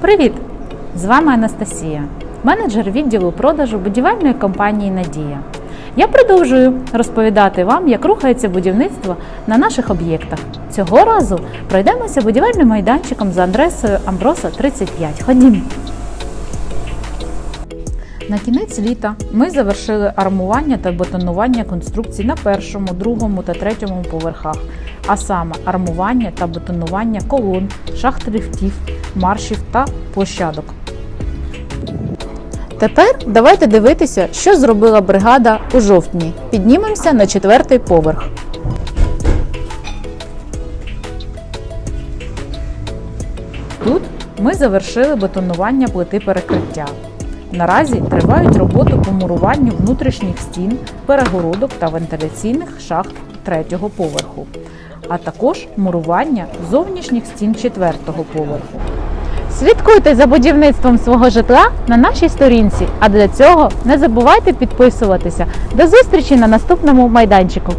Привіт! З вами Анастасія, менеджер відділу продажу будівельної компанії Надія. Я продовжую розповідати вам, як рухається будівництво на наших об'єктах. Цього разу пройдемося будівельним майданчиком за адресою Амброса 35. Ходімо! На кінець літа ми завершили армування та бетонування конструкцій на першому, другому та третьому поверхах, а саме армування та бетонування колон, шахт ліфтів, маршів та площадок. Тепер давайте дивитися, що зробила бригада у жовтні. Піднімемося на четвертий поверх. Тут ми завершили бетонування плити перекриття. Наразі тривають роботи по муруванню внутрішніх стін, перегородок та вентиляційних шахт третього поверху, а також мурування зовнішніх стін четвертого поверху. Слідкуйте за будівництвом свого житла на нашій сторінці, а для цього не забувайте підписуватися. До зустрічі на наступному майданчику.